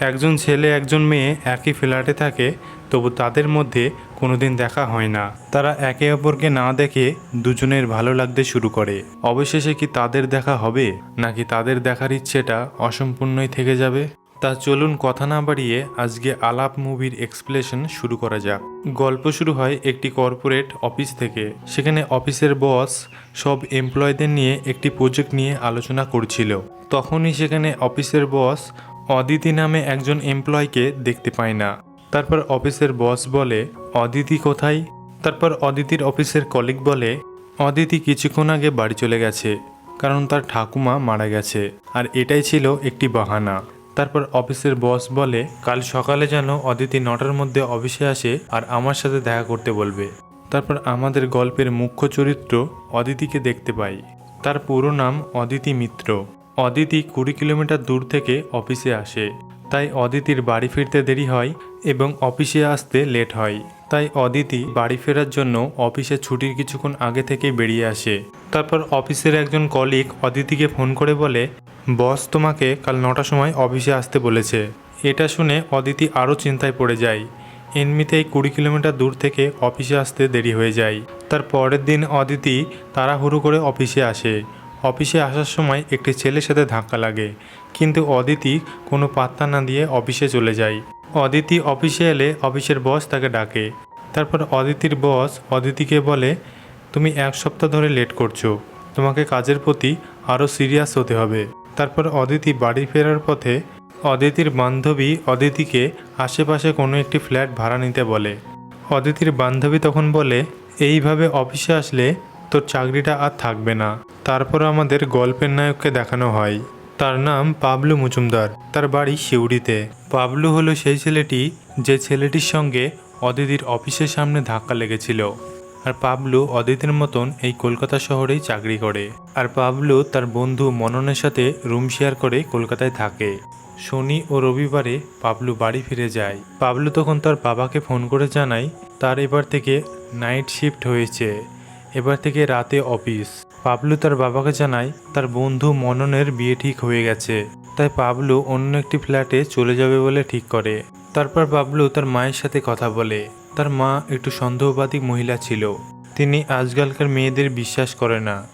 একজন ছেলে, একজন মেয়ে একই ফ্ল্যাটে থাকে, তবু তাদের মধ্যে কোনোদিন দেখা হয় না। তারা একে অপরকে না দেখে দুজনের ভালো লাগতে শুরু করে। অবশেষে কি তাদের দেখা হবে? নাকি তাদের দেখার ইচ্ছেটা অসম্পূর্ণই থেকে যাবে? তা চলুন কথা না বাড়িয়ে আজকে আলাপ মুভির এক্সপ্লেশন শুরু করা যাক। গল্প শুরু হয় একটি কর্পোরেট অফিস থেকে। সেখানে অফিসের বস সব এমপ্লয়দের নিয়ে একটি প্রজেক্ট নিয়ে আলোচনা করছিল। তখনই সেখানে অফিসের বস অদিতি নামে একজন এমপ্লয়কে দেখতে পায় না। তারপর অফিসের বস বলে, অদিতি কোথায়? তারপর অদিতির অফিসের কলিগ বলে, অদিতি কিছুক্ষণ আগে বাড়ি চলে গেছে, কারণ তার ঠাকুমা মারা গেছে, আর এটাই ছিল একটি বাহানা। তারপর অফিসের বস বলে, কাল সকালে যেন অদিতি নটার মধ্যে অফিসে আসে আর আমার সাথে দেখা করতে বলবে। তারপর আমাদের গল্পের মুখ্য চরিত্র অদিতিকে দেখতে পাই। তার পুরো নাম অদিতি মিত্র। অদিতি কুড়ি কিলোমিটার দূর থেকে অফিসে আসে। তাই অদিতির বাড়ি ফিরতে দেরি হয় এবং অফিসে আসতে লেট হয়। তাই অদিতি বাড়ি ফেরার জন্য অফিসে ছুটির কিছুক্ষণ আগে থেকে বেরিয়ে আসে। তারপর অফিসের একজন কলিগ অদিতিকে ফোন করে বলে, বস, তোমাকে কাল নটার সময় অফিসে আসতে বলেছে। এটা শুনে অদিতি আরও চিন্তায় পড়ে যায়। এমনিতেই কুড়ি কিলোমিটার দূর থেকে অফিসে আসতে দেরি হয়ে যায়। তার পরের দিন অদিতি তাড়াহুড়ো করে অফিসে আসে। অফিসে আসার সময় একটি ছেলের সাথে ধাক্কা লাগে, কিন্তু অদিতি কোনো পাত্তা না দিয়ে অফিসে চলে যায়। অদিতি অফিসে এলে অফিসের বস তাকে ডাকে। তারপর অদিতির বস অদিতিকে বলে, তুমি এক সপ্তাহ ধরে লেট করছ। তোমাকে কাজের প্রতি আরও সিরিয়াস হতে হবে। তারপর অদিতি বাড়ি ফেরার পথে অদিতির বান্ধবী অদিতিকে আশেপাশে কোনো একটি ফ্ল্যাট ভাড়া নিতে বলে। অদিতির বান্ধবী তখন বলে, এইভাবে অফিসে আসলে তোর চাকরিটা আর থাকবে না। তারপর আমাদের গল্পের নায়ককে দেখানো হয়। তার নাম পাবলু মজুমদার। তার বাড়ি শিউড়িতে। পাবলু হলো সেই ছেলেটি যে ছেলেটির সঙ্গে অদিতির অফিসের সামনে ধাক্কা লেগেছিল। আর পাবলু অদিতির মতন এই কলকাতা শহরেই চাকরি করে। আর পাবলু তার বন্ধু মননের সাথে রুম শেয়ার করে কলকাতায় থাকে। শনি ও রবিবারে পাবলু বাড়ি ফিরে যায়। পাবলু তখন তার বাবাকে ফোন করে জানায়, তার এবার থেকে নাইট শিফট হয়েছে। এবার থেকে রাতে অফিস। পাবলু তার বাবাকে জানায়, তার বন্ধু মননের বিয়ে ঠিক হয়ে গেছে। তাই পাবলু অন্য একটি ফ্ল্যাটে চলে যাবে বলে ঠিক করে। তারপর পাবলু তার মায়ের সাথে কথা বলে। তার মা একটু সন্দেহবাদী মহিলা ছিল। তিনি আজকালকার মেয়েদের বিশ্বাস করে না।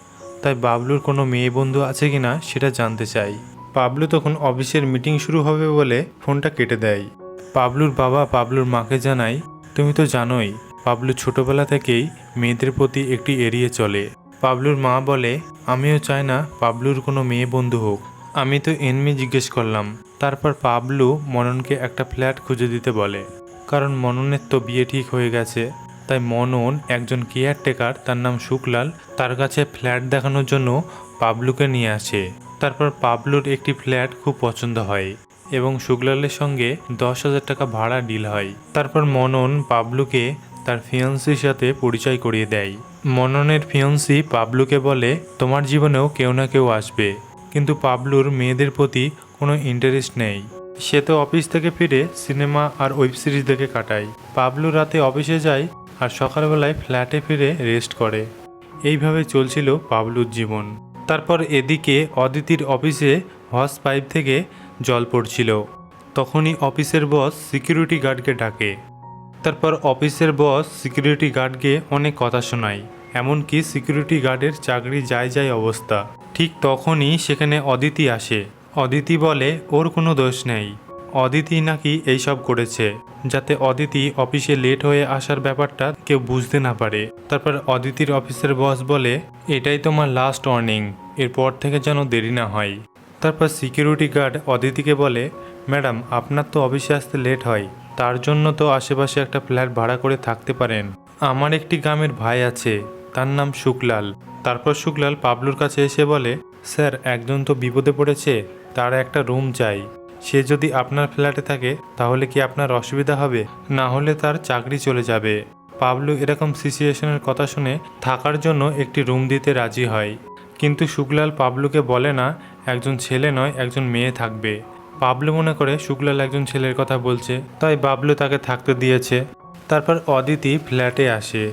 তাই বাবলুর কোনো মেয়ে বন্ধু আছে কিনা সেটা জানতে চাই। পাবলু তখন অফিসের মিটিং শুরু হবে বলে ফোনটা কেটে দেয়। পাবলুর বাবা পাবলুর মাকে জানায়, তুমি তো জানোই পাবলু ছোটবেলা থেকেই মেয়েদের প্রতি একটি এড়িয়ে চলে। পাবলুর মা বলে, আমিও চাই না পাবলুর কোনো মেয়ে বন্ধু হোক। আমি তো এনমি জিজ্ঞেস করলাম। তারপর পাবলু মননকে একটা ফ্ল্যাট খুঁজে দিতে বলে। কারণ মননের তো বিয়ে ঠিক হয়ে গেছে, তাই মনন একজন কেয়ারটেকার, তার নাম শুকলাল, তার কাছে ফ্ল্যাট দেখানোর জন্য পাবলুকে নিয়ে আসে। তারপর পাবলুর একটি ফ্ল্যাট খুব পছন্দ হয় এবং শুকলালের সঙ্গে দশ হাজার টাকা ভাড়া ডিল হয়। তারপর মনন পাবলুকে তার ফিয়ন্সির সাথে পরিচয় করিয়ে দেয়। মননের ফিয়ন্সি পাবলুকে বলে, তোমার জীবনেও কেউ না কেউ আসবে। কিন্তু পাবলুর মেয়েদের প্রতি কোনো ইন্টারেস্ট নেই। সে তো অফিস থেকে ফিরে সিনেমা আর ওয়েব সিরিজ দেখে কাটায়। পাবলু রাতে অফিসে যায় আর সকালবেলায় ফ্ল্যাটে ফিরে রেস্ট করে। এইভাবে চলছিল পাবলুর জীবন। তারপর এদিকে অদিতির অফিসে হস পাইপ থেকে জল পড়ছিল। তখনই অফিসের বস সিকিউরিটি গার্ডকে ডাকে। তারপর অফিসের বস সিকিউরিটি গার্ডকে অনেক কথা শোনায়, এমনকি সিকিউরিটি গার্ডের চাকরি যায় যায় অবস্থা। ঠিক তখনই সেখানে অদিতি আসে। অদিতি বলে, ওর কোনো দোষ নেই। অদিতি নাকি এইসব করেছে, যাতে অদিতি অফিসে লেট হয়ে আসার ব্যাপারটা কেউ বুঝতে না পারে। তারপর অদিতির অফিসের বস বলে, এটাই তোমার লাস্ট ওয়ার্নিং এরপর থেকে যেন দেরি না হয়। তারপর সিকিউরিটি গার্ড অদিতিকে বলে, ম্যাডাম, আপনার তো অফিসে আসতে লেট হয়। তার জন্য তো আশেপাশে একটা ফ্ল্যাট ভাড়া করে থাকতে পারেন। আমার একটি গ্রামের ভাই আছে, তার নাম শুকলাল তারপর শুকলাল পাবলুর কাছে এসে বলে, স্যার, একজন তো বিপদে পড়েছে, তার একটা রুম চাই। সে যদি আপনার ফ্ল্যাটে থাকে, তাহলে কি আপনার অসুবিধা হবে? না হলে তার চাকরি চলে যাবে। পাবলু এরকম সিচুয়েশনের কথা শুনে থাকার জন্য একটি রুম দিতে রাজি হয়। কিন্তু শুকলাল পাবলুকে বলে না, একজন ছেলে নয়, একজন মেয়ে থাকবে। পাবলু মনে করে শুক্লাল একজন ছেলের কথা বলছে, তাই বাবলু তাকে থাকতে দিয়েছে। তারপর অদিতি ফ্ল্যাটে আসে।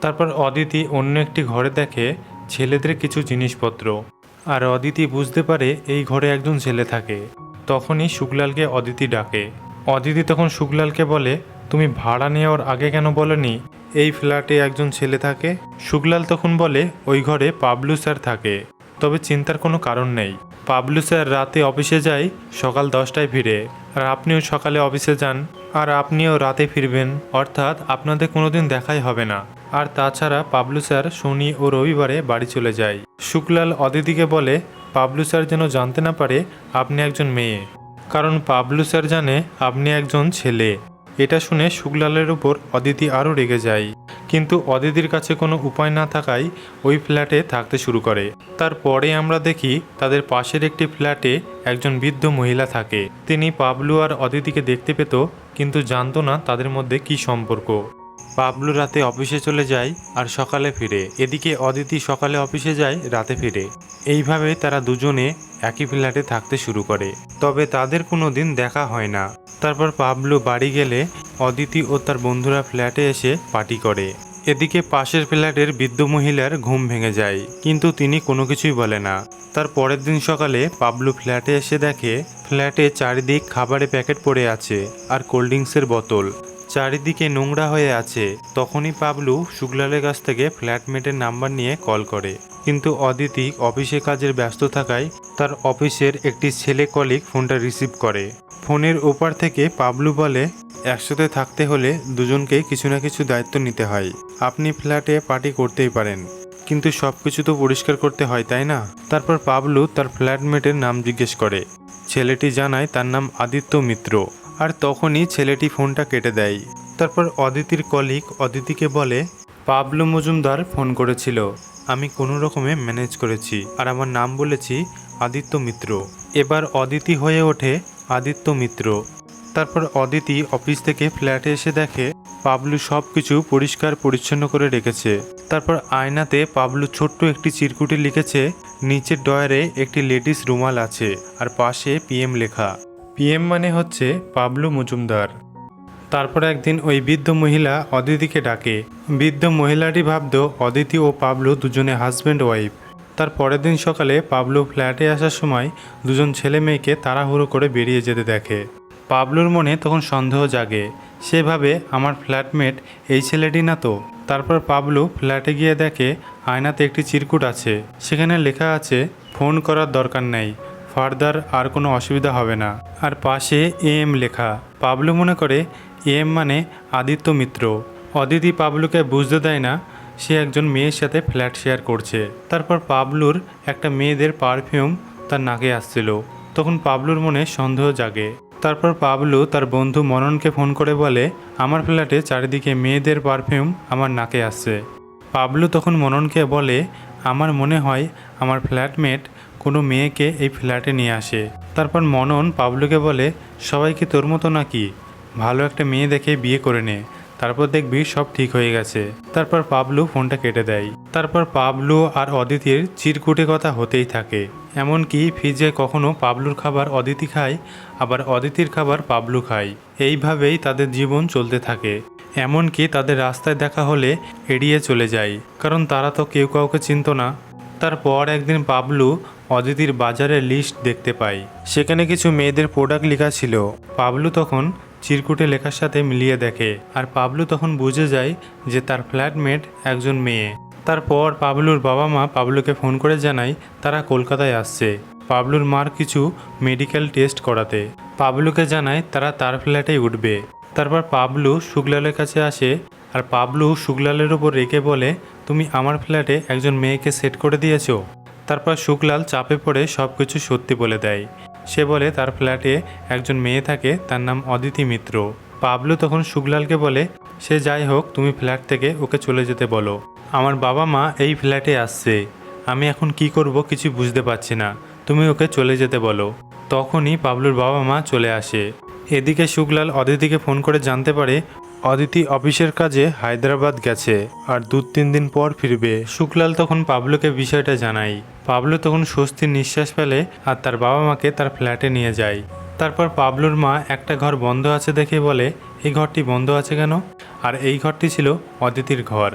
তারপর অদিতি অন্য একটি ঘরে দেখে ছেলেদের কিছু জিনিসপত্র। আর অদিতি বুঝতে পারে এই ঘরে একজন ছেলে থাকে। তখনই শুকলালকে অদিতি ডাকে। অদিতি তখন শুকলালকে বলে, তুমি ভাড়া নেওয়ার আগে কেন বলনি? এই ফ্ল্যাটে একজন ছেলে থাকে? শুক্লাল তখন বলে, ওই ঘরে পাবলু স্যার থাকে। তবে চিন্তার কোনো কারণ নেই। পাবলু স্যার রাতে অফিসে যায় সকাল দশটায় ফিরে। আর আপনিও সকালে অফিসে যান, আর আপনিও রাতে ফিরবেন। অর্থাৎ আপনাদের কোনোদিন দেখাই হবে না। আর তাছাড়া পাবলু স্যার শনি ও রবিবারে বাড়ি চলে যায়। শুক্লাল অদিতিকে বলে, পাবলু স্যার যেন জানতে না পারে, আপনি একজন মেয়ে। কারণ পাবলু স্যার জানে আপনি একজন ছেলে। এটা শুনে শুক্লালের উপর অদিতি আরও রেগে যায়। কিন্তু অদিতির কাছে কোনো উপায় না থাকায় ওই ফ্ল্যাটে থাকতে শুরু করে। তারপরে আমরা দেখি তাদের পাশের একটি ফ্ল্যাটে একজন বৃদ্ধ মহিলা থাকে। তিনি পাবলু আর অদিতিকে দেখতে পেত, কিন্তু জানতো না তাদের মধ্যে কি সম্পর্ক। পাবলু রাতে অফিসে চলে যায় আর সকালে ফিরে। এদিকে অদিতি সকালে অফিসে যায়, রাতে ফিরে। এইভাবে তারা দুজনে একই ফ্ল্যাটে থাকতে শুরু করে। তবে তাদের কোনো দিন দেখা হয় না। তারপর পাবলু বাড়ি গেলে অদিতি ও তার বন্ধুরা ফ্ল্যাটে এসে পার্টি করে। এদিকে পাশের ফ্ল্যাটের বৃদ্ধ মহিলার ঘুম ভেঙে যায়, কিন্তু তিনি কোনো কিছুই বলে না। তার পরের দিন সকালে পাবলু ফ্ল্যাটে এসে দেখে ফ্ল্যাটে চারিদিক খাবারের প্যাকেট পড়ে আছে আর কোল্ড ড্রিঙ্কসের বোতল। চারিদিকে নোংরা হয়ে আছে, তখনই পাবলু শুক্লালের কাছ থেকে ফ্ল্যাটমেটের নাম্বার নিয়ে কল করে। কিন্তু অদিতি অফিসে কাজের ব্যস্ত থাকায় তার অফিসের একটি ছেলে কলিগ ফোনটা রিসিভ করে। ফোনের ওপার থেকে পাবলু বলে, একসাথে থাকতে হলে দুজনকে কিছু না কিছু দায়িত্ব নিতে হয়। আপনি ফ্ল্যাটে পার্টি করতেই পারেন। কিন্তু সব কিছু তো পরিষ্কার করতে হয়, তাই না? তারপর পাবলু তার ফ্ল্যাটমেটের নাম জিজ্ঞেস করে। ছেলেটি জানায় তার নাম আদিত্য মিত্র। আর তখনই ছেলেটি ফোনটা কেটে দেয়। তারপর অদিতির কলিগ অদিতিকে বলে, পাবলু মজুমদার ফোন করেছিল। আমি কোনো রকমে ম্যানেজ করেছি। আর আমার নাম বলেছি আদিত্য মিত্র। এবার অদিতি হয়ে ওঠে আদিত্য মিত্র। তারপর অদিতি অফিস থেকে ফ্ল্যাটে এসে দেখে, পাবলু সব কিছু পরিষ্কার পরিচ্ছন্ন করে রেখেছে। তারপর আয়নাতে পাবলু ছোট্ট একটি চিরকুটে লিখেছে, নিচের ডয়ারে একটি লেডিস রুমাল আছে, আর পাশে পিএম লেখা। পিএম মানে হচ্ছে পাবলু মজুমদার। তারপর একদিন ওই বৃদ্ধ মহিলা অদিতিকে ডাকে। বৃদ্ধ মহিলাটি ভাবত, অদিতি ও পাবলু দুজনে হাজব্যান্ড ওয়াইফ তার পরের দিন সকালে পাবলু ফ্ল্যাটে আসার সময় দুজন ছেলে মেয়েকে তাড়াহুড়ো করে বেরিয়ে যেতে দেখে। পাবলুর মনে তখন সন্দেহ জাগে সেভাবে আমার ফ্ল্যাটমেট এই ছেলেটি না তো? তারপর পাবলু ফ্ল্যাটে গিয়ে দেখে, আয়নাতে একটি চিরকুট আছে। সেখানে লেখা আছে, ফোন করার দরকার নেই, ফার্দার আর কোনো অসুবিধা হবে না। আর পাশে এ এম লেখা, পাবলু মনে করে এ এম মানে আদিত্য মিত্র। অদিতি পাবলুকে বুঝতে দেয় না সে একজন মেয়ের সাথে ফ্ল্যাট শেয়ার করছে। তারপর পাবলুর একটা মেয়েদের পারফিউম তার নাকে আসছিল। তখন পাবলুর মনে সন্দেহ জাগে। তারপর পাবলু তার বন্ধু মননকে ফোন করে বলে, আমার ফ্ল্যাটে চারিদিকে মেয়েদের পারফিউম আমার নাকে আসছে। পাবলু তখন মননকে বলে, আমার মনে হয় আমার ফ্ল্যাটমেট কোনো মেয়েকে এই ফ্ল্যাটে নিয়ে আসে। তারপর মনন পাবলুকে বলে, সবাই কি তোর মতো নাকি? ভালো একটা মেয়ে দেখে বিয়ে করে নে। তারপর দেখবি সব ঠিক হয়ে গেছে। তারপর পাবলু ফোনটা কেটে দেয়। তারপর পাবলু আর অদিতির চিরকুটে কথা হতেই থাকে। এমনকি ফ্রিজে কখনো পাবলুর খাবার অদিতি খায়, আবার অদিতির খাবার পাবলু খায়। এইভাবেই তাদের জীবন চলতে থাকে। এমনকি তাদের রাস্তায় দেখা হলে এড়িয়ে চলে যায়। কারণ তারা তো কেউ কাউকে চিনত না। তারপর একদিন পাবলু অদিতির বাজারের লিস্ট দেখতে পাই সেখানে কিছু মেয়েদের প্রোডাক্ট লেখা ছিল। পাবলু তখন চিরকুটে লেখার সাথে মিলিয়ে দেখে। আর পাবলু তখন বুঝে যায় যে তার ফ্ল্যাটমেট একজন মেয়ে। তারপর পাবলুর বাবা মা পাবলুকে ফোন করে জানায় তারা কলকাতায় আসছে। পাবলুর মার কিছু মেডিকেল টেস্ট করাতে। পাবলুকে জানায় তারা তার ফ্ল্যাটেই উঠবে। তারপর পাবলু শুক্লালের কাছে আসে আর পাবলু শুক্লালের উপর রেখে বলে, তুমি আমার ফ্ল্যাটে একজন মেয়েকে সেট করে দিয়েছ? তারপর শুক্লাল চাপে পড়ে সব কিছু সত্যি বলে দেয়। সে বলে, তার ফ্ল্যাটে একজন মেয়ে থাকে, তার নাম অদিতি মিত্র। পাবলু তখন শুক্লালকে বলে, সে যাই হোক, তুমি ফ্ল্যাট থেকে ওকে চলে যেতে বলো। আমার বাবা মা এই ফ্ল্যাটে আসছে। আমি এখন কি করব কিছু বুঝতে পারছি না। তুমি ওকে চলে যেতে বলো। তখনই পাবলুর বাবা মা চলে আসে। এদিকে শুক্লাল অদিতিকে ফোন করে জানতে পারে, অদিতি অফিসের কাজে হায়দ্রাবাদ গেছে আর দু তিন দিন পর ফিরবে। শুক্লাল তখন পাবলুকে বিষয়টা জানাই পাবলু তখন স্বস্তির নিঃশ্বাস ফেলে আর তার বাবা মাকে তার ফ্ল্যাটে নিয়ে যায়। তারপর পাবলুর মা একটা ঘর বন্ধ আছে দেখে বলে, এই ঘরটি বন্ধ আছে কেন? আর এই ঘরটি ছিল অদিতির ঘর।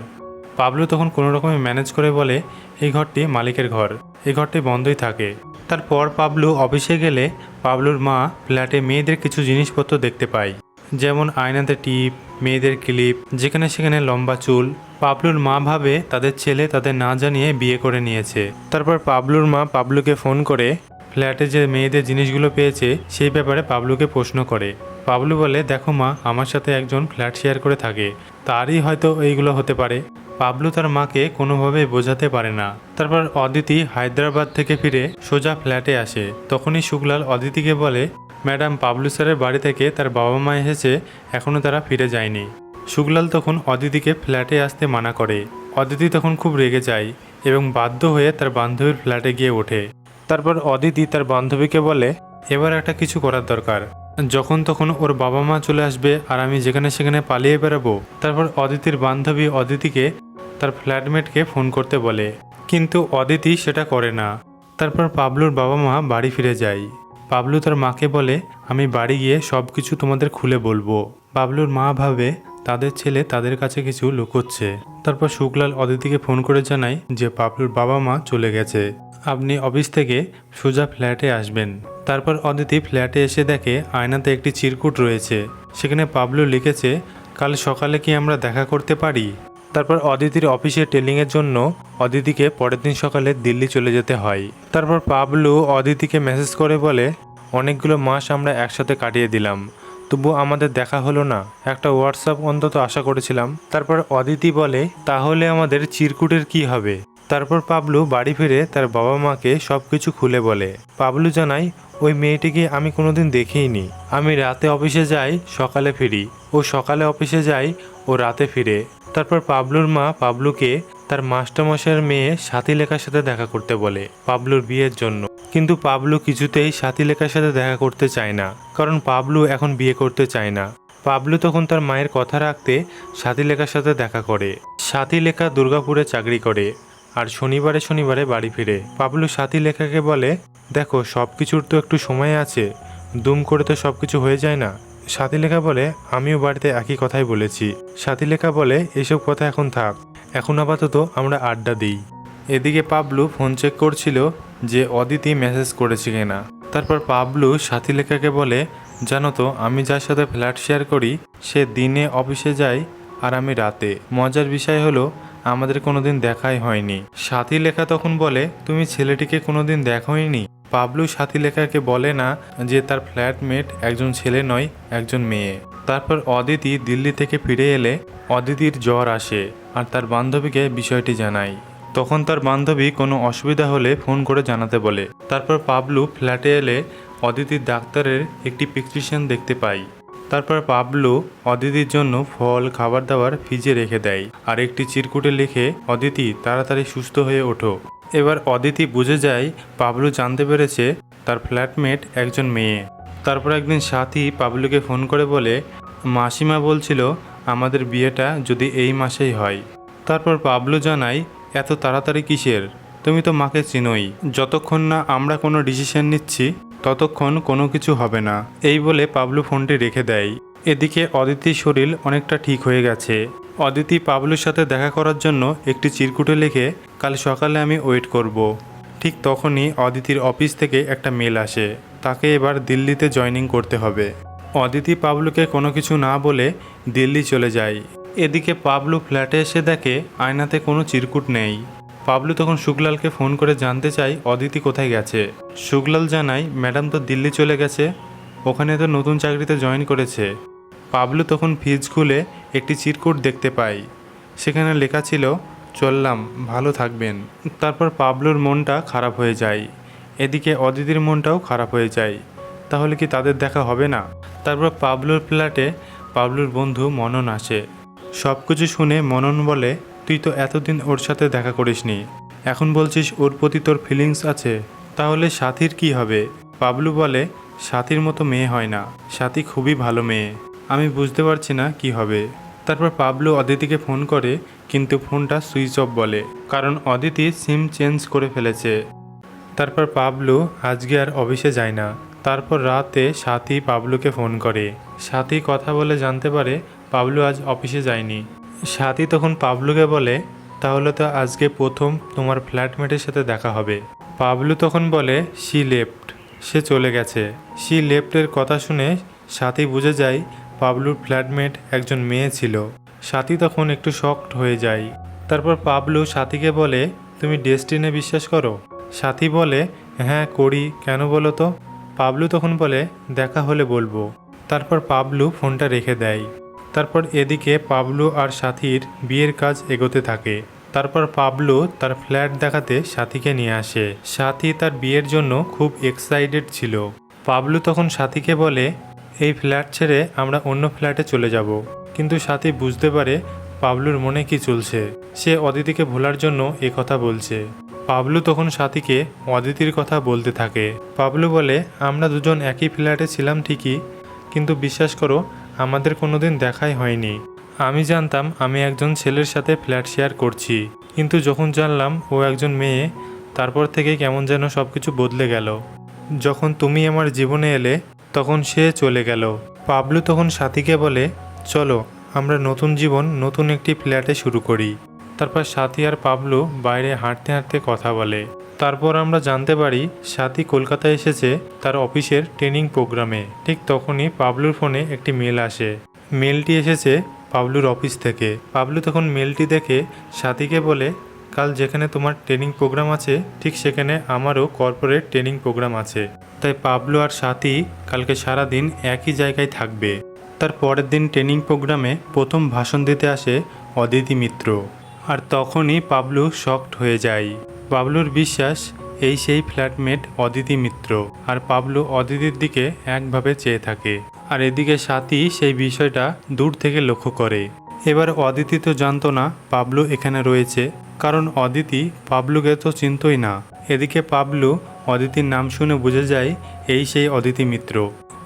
পাবলু তখন কোনো রকমে ম্যানেজ করে বলে, এই ঘরটি মালিকের ঘর, এই ঘরটি বন্ধই থাকে। তারপর পাবলু অফিসে গেলে পাবলুর মা ফ্ল্যাটে মেয়েদের কিছু জিনিসপত্র দেখতে পায়। যেমন আয়নাতে টিপ, মেয়েদের ক্লিপ, যেখানে সেখানে লম্বা চুল পাবলুর মা ভাবে তাদের ছেলে তাদের না জানিয়ে বিয়ে করে নিয়েছে। তারপর পাবলুর মা পাবলুকে ফোন করে, ফ্ল্যাটে যে মেয়েদের জিনিসগুলো পেয়েছে, সেই ব্যাপারে পাবলুকে প্রশ্ন করে। পাবলু বলে, দেখো মা, আমার সাথে একজন ফ্ল্যাট শেয়ার করে থাকে। তারই হয়তো এইগুলো হতে পারে। পাবলু তার মাকে কোনোভাবেই বোঝাতে পারে না। তারপর অদিতি হায়দ্রাবাদ থেকে ফিরে সোজা ফ্ল্যাটে আসে। তখনই শুক্লাল অদিতিকে বলে, ম্যাডাম, পাবলু স্যারের বাড়ি থেকে তার বাবা মা এসেছে এখনও তারা ফিরে যায়নি। শুক্লাল তখন অদিতিকে ফ্ল্যাটে আসতে মানা করে। অদিতি তখন খুব রেগে যায় এবং বাধ্য হয়ে তার বান্ধবীর ফ্ল্যাটে গিয়ে ওঠে। তারপর অদিতি তার বান্ধবীকে বলে, এবার একটা কিছু করার দরকার। যখন তখন ওর বাবা মা চলে আসবে আর আমি যেখানে সেখানে পালিয়ে বেরাবো তারপর অদিতির বান্ধবী অদিতিকে তার ফ্ল্যাটমেটকে ফোন করতে বলে। কিন্তু অদিতি সেটা করে না। তারপর পাবলুর বাবা মা বাড়ি ফিরে যায়। পাবলু তার মাকে বলে, আমি বাড়ি গিয়ে সব কিছু তোমাদের খুলে বলব। পাবলুর মা ভাবে তাদের ছেলে তাদের কাছে কিছু লুকোচ্ছে। তারপর শুক্লাল অদিতিকে ফোন করে জানায় যে পাবলুর বাবা মা চলে গেছে। আপনি অফিস থেকে সোজা ফ্ল্যাটে আসবেন। তারপর অদিতি ফ্ল্যাটে এসে দেখে আয়নাতে একটি চিরকুট রয়েছে। সেখানে পাবলু লিখেছে, কাল সকালে কি আমরা দেখা করতে পারি? তারপর অদিতির অফিসে টেলিংয়ের জন্য অদিতিকে পরের দিন সকালে দিল্লি চলে যেতে হয়। তারপর পাবলু অদিতিকে মেসেজ করে বলে, অনেকগুলো মাস আমরা একসাথে কাটিয়ে দিলাম। তবু আমাদের দেখা হলো না। একটা হোয়াটসঅ্যাপ অন্তত আশা করেছিলাম। তারপর অদিতি বলে, তাহলে আমাদের চিরকুটের কি হবে? তারপর পাবলু বাড়ি ফিরে তার বাবা মাকে সব কিছু খুলে বলে। পাবলু জানায়, ওই মেয়েটিকে আমি কোনোদিন দেখিনি। আমি রাতে অফিসে যাই, সকালে ফিরি। ও সকালে অফিসে যাই ও রাতে ফিরে। তারপর পাবলুর মা পাবলুকে তার মাস্টারমশাইয়ের মেয়ে সাথী লেখার সাথে দেখা করতে বলে পাবলুর বিয়ের জন্য। কিন্তু পাবলু কিছুতেই সাথী লেখার সাথে দেখা করতে চায় না, কারণ পাবলু এখন বিয়ে করতে চায় না। পাবলু তখন তার মায়ের কথা রাখতে সাথী লেখার সাথে দেখা করে। সাথী লেখা দুর্গাপুরে চাকরি করে আর শনিবারে শনিবারে বাড়ি ফিরে। পাবলু সাথী লেখাকে বলে, দেখো সব কিছুর তো একটু সময় আছে, দুম করে তো সব কিছু হয়ে যায় না? সাথী লেখা বলে, আমিও বাড়িতে একই কথাই বলেছি। সাথী লেখা বলে, এসব কথা এখন থাক। এখন আপাতত আমরা আড্ডা দিই। এদিকে পাবলু ফোন চেক করছিল যে অদিতি মেসেজ করেছে কিনা। তারপর পাবলু সাথী লেখাকে বলে, জানো তো, আমি যার সাথে ফ্ল্যাট শেয়ার করি, সে দিনে অফিসে যায় আর আমি রাতে। মজার বিষয় হলো, আমাদের কোনোদিন দেখাই হয়নি। সাথী লেখা তখন বলে, তুমি ছেলেটিকে কোনোদিন দেখোইনি পাবলু সাথী লেখাকে বলে না যে তার ফ্ল্যাটমেট একজন ছেলে নয়, একজন মেয়ে। তারপর অদিতি দিল্লি থেকে ফিরে এলে অদিতির জ্বর আসে। আর তার বান্ধবীকে বিষয়টি জানায় তখন তার বান্ধবী কোনো অসুবিধা হলে ফোন করে জানাতে বলে। তারপর পাবলু ফ্ল্যাটে এলে অদিতির ডাক্তারের একটি প্রেসক্রিপশন দেখতে পাই। তারপর পাবলু অদিতির জন্য ফল, খাবার দাবার ফ্রিজে রেখে দেয় আর একটি চিরকুটে লিখে, অদিতি, তাড়াতাড়ি সুস্থ হয়ে ওঠো। এবার অদিতি বুঝে যায় পাবলু জানতে পেরেছে তার ফ্ল্যাটমেট একজন মেয়ে। তারপর একদিন সাথী পাবলুকে ফোন করে বলে, মাসিমা বলছিল আমাদের বিয়েটা যদি এই মাসেই হয়। তারপর পাবলু জানায়, এত তাড়াতাড়ি কিসের? তুমি তো মাকে চিনোই। যতক্ষণ না আমরা কোনো ডিসিশন নিচ্ছি, ততক্ষণ কোনো কিছু হবে না। এই বলে পাবলু ফোনটি রেখে দেয়। এদিকে অদিতির শরীর অনেকটা ঠিক হয়ে গেছে। অদিতি পাবলুর সাথে দেখা করার জন্য একটি চিরকুটে লিখে, কাল সকালে আমি ওয়েট করব। ঠিক তখনই অদিতির অফিস থেকে একটা মেল আসে। তাকে এবার দিল্লিতে জয়েনিং করতে হবে। অদিতি পাবলুকে কোনো কিছু না বলে দিল্লি চলে যায়। এদিকে পাবলু ফ্ল্যাটে এসে দেখে আয়নাতে কোনো চিরকুট নেই। পাবলু তখন শুক্লালকে ফোন করে জানতে চাই অদিতি কোথায় গেছে। শুক্লাল জানায়, ম্যাডাম তো দিল্লি চলে গেছে, ওখানে তো নতুন চাকরিতে জয়েন করেছে। পাবলু তখন ফিজ খুলে একটি চিরকুট দেখতে পাই সেখানে লেখা ছিল, চললাম, ভালো থাকবেন। তারপর পাবলুর মনটা খারাপ হয়ে যায়। এদিকে অদিতির মনটাও খারাপ হয়ে যায়। তাহলে কি তাদের দেখা হবে না? তারপর পাবলুর ফ্ল্যাটে পাবলুর বন্ধু মনন আসে। সব কিছু শুনে মনন বলে, তুই তো এতদিন ওর সাথে দেখা করিসনি। এখন বলছিস ওর প্রতি তোর ফিলিংস আছে, তাহলে সাথীর কি হবে? পাবলু বলে, সাথীর মতো মেয়ে হয় না। সাথী খুবই ভালো মেয়ে। আমি বুঝতে পারছি না কি হবে। তারপর পাবলু অদিতিকে ফোন করে, কিন্তু ফোনটা সুইচ অফ বলে, কারণ অদিতি সিম চেঞ্জ করে ফেলেছে। তারপর পাবলু, আজকে আর অফিসে যায় না। তারপর রাতে সাথী পাবলুকে ফোন করে। সাথী কথা বলে জানতে পারে পাবলু আজ অফিসে যায়নি। সাথী তখন পাবলুকে বলে, তাহলে তো আজকে প্রথম তোমার ফ্ল্যাটমেটের সাথে দেখা হবে। পাবলু তখন বলে, সি লেফট। সে চলে গেছে। শি লেফটের কথা শুনে সাথী বুঝে যায় পাবলুর ফ্ল্যাটমেট একজন মেয়ে ছিল। সাথী তখন একটু শকড হয়ে যায়। তারপর পাবলু সাথীকে বলে, তুমি ডেস্টিনে বিশ্বাস করো? সাথী বলে হ্যাঁ করি। কেন বলো তো? পাবলু তখন বলে, দেখা হলে বলব। তারপর পাবলু ফোনটা রেখে দেয়। তারপর এদিকে পাবলু আর সাথীর বিয়ের কাজ এগোতে থাকে। তারপর পাবলু তার ফ্ল্যাট দেখাতে সাথীকে নিয়ে আসে। সাথী তার বিয়ের জন্য খুব এক্সাইটেড ছিল। পাবলু তখন সাথীকে বলে, এই ফ্ল্যাট ছেড়ে আমরা অন্য ফ্ল্যাটে চলে যাব। কিন্তু সাথী বুঝতে পারে পাবলুর মনে কি চলছে। সে অদিতিকে ভোলার জন্য কথা বলছে। পাবলু তখন সাথীকে অদিতির কথা বলতে থাকে। পাবলু বলে, আমরা দুজন একই ফ্ল্যাটে ছিলাম ঠিকই, কিন্তু বিশ্বাস করো, আমাদের কোনোদিন দেখাই হয়নি। আমি জানতাম আমি একজন ছেলের সাথে ফ্ল্যাট শেয়ার করছি, কিন্তু যখন জানলাম ও একজন মেয়ে, তারপর থেকে কেমন যেন সব কিছু বদলে গেল। যখন তুমি আমার জীবনে এলে, তখন সে চলে গেল। পাবলু তখন সাথীকে বলে, চলো, আমরা নতুন জীবন নতুন একটি ফ্ল্যাটে শুরু করি। তারপর সাথী আর পাবলু বাইরে হাঁটতে হাঁটতে কথা বলে। তারপর আমরা জানতে পারি, সাথী কলকাতায় এসেছে তার অফিসের ট্রেনিং প্রোগ্রামে। ঠিক তখনই পাবলুর ফোনে একটি মেল আসে। মেলটি এসেছে পাবলুর অফিস থেকে। পাবলু তখন মেলটি দেখে সাথীকে বলে, কাল যেখানে তোমার ট্রেনিং প্রোগ্রাম আছে, ঠিক সেখানে আমারও কর্পোরেট ট্রেনিং প্রোগ্রাম আছে। তাই পাবলু আর সাথী কালকে সারা দিন একই জায়গায় থাকবে। তার পরের দিন ট্রেনিং প্রোগ্রামে প্রথম ভাষণ দিতে আসে অদিতি মিত্র। আর তখনই পাবলু শকড হয়ে যায়। পাবলুর বিশ্বাস, এই সেই ফ্ল্যাটমেট অদিতি মিত্র। আর পাবলু অদিতির দিকে একভাবে চেয়ে থাকে। আর এদিকে সাথী সেই বিষয়টা দূর থেকে লক্ষ্য করে। এবার অদিতি তো জানতো না পাবলু এখানে রয়েছে, কারণ অদিতি পাবলুকে তো চিনতই না। এদিকে পাবলু অদিতির নাম শুনে বুঝে যায়, এই সেই অদিতি মিত্র।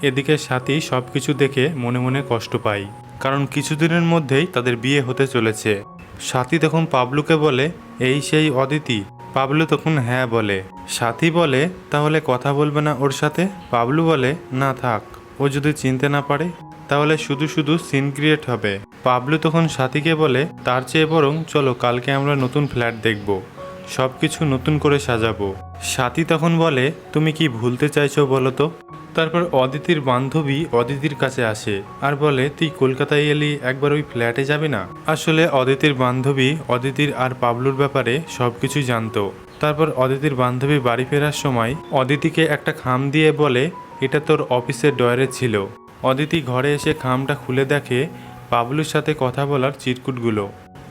এদিকে সাথী সব কিছু দেখে মনে মনে কষ্ট পায়, কারণ কিছুদিনের মধ্যেই তাদের বিয়ে হতে চলেছে। সাথী তখন পাবলুকে বলে, এই সেই অদিতি। পাবলু তখন হ্যাঁ বলে। সাথী বলে, তাহলে কথা বলবে না ওর সাথে? পাবলু বলে, না থাক, ও যদি চিনতে না পারে, তাহলে শুধু শুধু সিন ক্রিয়েট হবে। পাবলু তখন সাথীকে বলে, তার চেয়ে বরং চলো কালকে আমরা নতুন ফ্ল্যাট দেখব সব কিছু নতুন করে সাজাবো। সাথী তখন বলে, তুমি কি ভুলতে চাইছো বলো তো? তারপর অদিতির বান্ধবী অদিতির কাছে আসে আর বলে, তুই কলকাতায় এলি, একবার ওই ফ্ল্যাটে যাবে না? আসলে অদিতির বান্ধবী অদিতির আর পাবলুর ব্যাপারে সব কিছুই জানতো। তারপর অদিতির বান্ধবী বাড়ি ফেরার সময় অদিতিকে একটা খাম দিয়ে বলে, এটা তোর অফিসের ডয়ারে ছিল। অদিতি ঘরে এসে খামটা খুলে দেখে পাবলুর সাথে কথা বলার চিরকুটগুলো।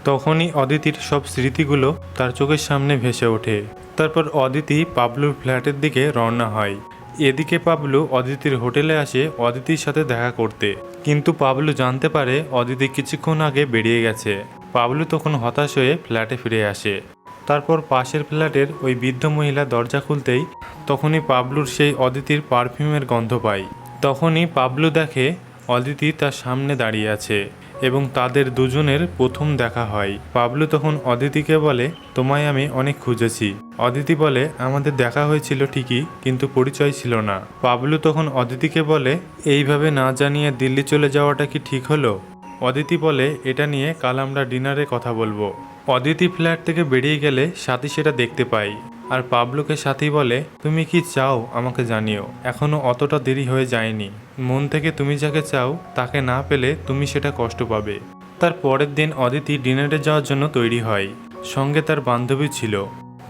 তখনই অদিতির সব স্মৃতিগুলো তার চোখের সামনে ভেসে ওঠে। তারপর অদিতি পাবলুর ফ্ল্যাটের দিকে রওনা হয়। এদিকে পাবলু অদিতির হোটেলে আসে অদিতির সাথে দেখা করতে। কিন্তু পাবলু জানতে পারে অদিতি কিছুক্ষণ আগে বেরিয়ে গেছে। পাবলু তখন হতাশ হয়ে ফ্ল্যাটে ফিরে আসে। তারপর পাশের ফ্ল্যাটের ওই বৃদ্ধ মহিলা দরজা খুলতেই তখনই পাবলুর সেই অদিতির পারফিউমের গন্ধ পায়। তখনই পাবলু দেখে অদিতি তার সামনে দাঁড়িয়ে আছে। এবং তাদের দুজনের প্রথম দেখা হয়। পাবলু তখন অদিতিকে বলে, তোমায় আমি অনেক খুঁজেছি। অদিতি বলে, আমাদের দেখা হয়েছিল ঠিকই, কিন্তু পরিচয় ছিল না। পাবলু তখন অদিতিকে বলে, এইভাবে না জানিয়ে দিল্লি চলে যাওয়াটা কি ঠিক হলো? অদিতি বলে, এটা নিয়ে কাল আমরা ডিনারে কথা বলব। অদিতি ফ্ল্যাট থেকে বেরিয়ে গেলে সাথী সেটা দেখতে পাই আর পাবলুকে সাথী বলে, তুমি কি চাও আমাকে জানিও? এখনও অতটা দেরি হয়ে যায়নি। মন থেকে তুমি যাকে চাও, তাকে না পেলে তুমি সেটা কষ্ট পাবে। তার পরের দিন অদিতি ডিনারে যাওয়ার জন্য তৈরি হয়। সঙ্গে তার বান্ধবী ছিল।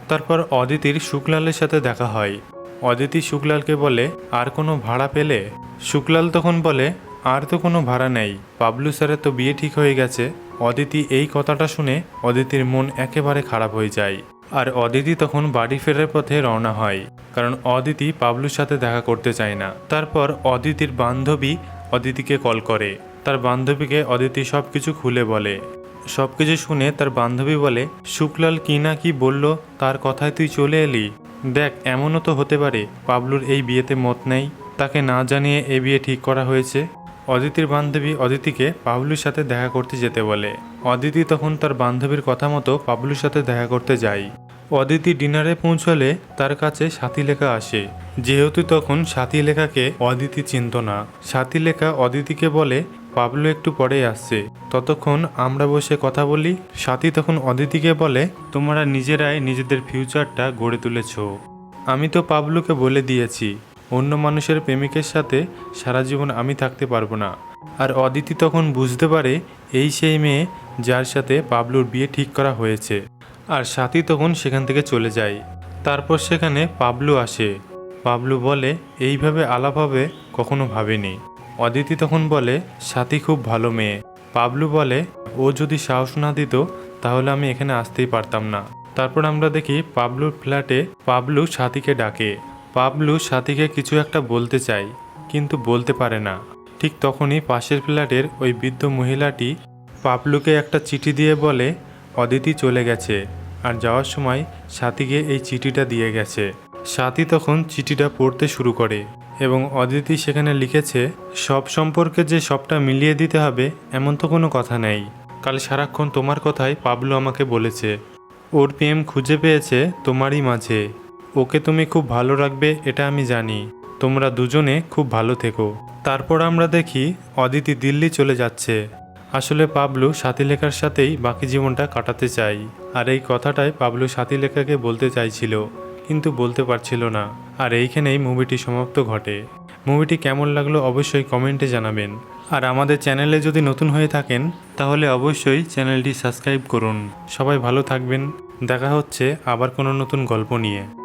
তারপর অদিতির শুক্লালের সাথে দেখা হয়। অদিতি শুক্লালকে বলে, আর কোনো ভাড়া পেলে? শুক্লাল তখন বলে, আর তো কোনো ভাড়া নেই। পাবলু স্যারের তো বিয়ে ঠিক হয়ে গেছে। অদিতি এই কথাটা শুনে অদিতির মন একেবারে খারাপ হয়ে যায়। আর অদিতি তখন বাড়ি ফেরার পথে রওনা হয়, কারণ অদিতি পাবলুর সাথে দেখা করতে চায় না। তারপর অদিতির বান্ধবী অদিতিকে কল করে। তার বান্ধবীকে অদিতি সব কিছু খুলে বলে। সব কিছু শুনে তার বান্ধবী বলে, শুক্লাল কি না কি বলল, তার কথায় তুই চলে এলি? দেখ, এমনও তো হতে পারে, পাবলুর এই বিয়েতে মত নেই। তাকে না জানিয়ে এ বিয়ে ঠিক করা হয়েছে। অদিতির বান্ধবী অদিতিকে পাবলুর সাথে দেখা করতে যেতে বলে। অদিতি তখন তার বান্ধবীর কথা মতো পাবলুর সাথে দেখা করতে যায়। অদিতি ডিনারে পৌঁছলে তার কাছে সাথী লেখা আসে। যেহেতু তখন সাথী লেখাকে অদিতি চিনত না। সাথী লেখা অদিতিকে বলে, পাবলু একটু পরে আসছে। ততক্ষণ আমরা বসে কথা বলি। সাথী তখন অদিতিকে বলে, তোমরা নিজেরাই নিজেদের ফিউচারটা গড়ে তুলেছ। আমি তো পাবলুকে বলে দিয়েছি। অন্য মানুষের প্রেমিকের সাথে সারা জীবন আমি থাকতে পারব না। আর অদিতি তখন বুঝতে পারে এই সেই মেয়ে যার সাথে পাবলুর বিয়ে ঠিক করা হয়েছে। আর সাথী তখন সেখান থেকে চলে যায়। তারপর সেখানে পাবলু আসে। পাবলু বলে, এইভাবে আলাপ হবে কখনো ভাবেনি। অদিতি তখন বলে, সাথী খুব ভালো মেয়ে। পাবলু বলে, ও যদি সাহস না দিত, তাহলে আমি এখানে আসতেই পারতাম না। তারপর আমরা দেখি পাবলুর ফ্ল্যাটে পাবলু সাথীকে ডাকে। পাবলু সাথীকে কিছু একটা বলতে চায়, কিন্তু বলতে পারে না। ঠিক তখনই পাশের ফ্ল্যাটের ওই বৃদ্ধ মহিলাটি পাবলুকে একটা চিঠি দিয়ে বলে, অদিতি চলে গেছে। আর যাওয়ার সময় সাথীকে এই চিঠিটা দিয়ে গেছে। সাথী তখন চিঠিটা পড়তে শুরু করে এবং অদিতি সেখানে লিখেছে, সব সম্পর্কে যে সবটা মিলিয়ে দিতে হবে, এমন তো কোনো কথা নেই। কাল সারাক্ষণ তোমার কথাই পাবলু আমাকে বলেছে। ওর প্রেম খুঁজে পেয়েছে তোমারই মাঝে। ওকে তুমি খুব ভালো রাখবে, এটা আমি জানি। তোমরা দুজনে খুব ভালো থেকো। তারপর আমরা দেখি অদিতি দিল্লি চলে যাচ্ছে। আসলে পাবলু সাথীলেখার সাথেই বাকি জীবনটা কাটাতে চাই। আর এই কথাটাই পাবলু সাথীলেখাকে বলতে চাইছিল, কিন্তু বলতে পারছিল না। আর এইখানেই মুভিটি সমাপ্ত ঘটে। মুভিটি কেমন লাগল অবশ্যই কমেন্টে জানাবেন। আর আমাদের চ্যানেলে যদি নতুন হয়ে থাকেন, তাহলে অবশ্যই চ্যানেলটি সাবস্ক্রাইব করুন। সবাই ভালো থাকবেন। দেখা হচ্ছে আবার কোনো নতুন গল্প নিয়ে।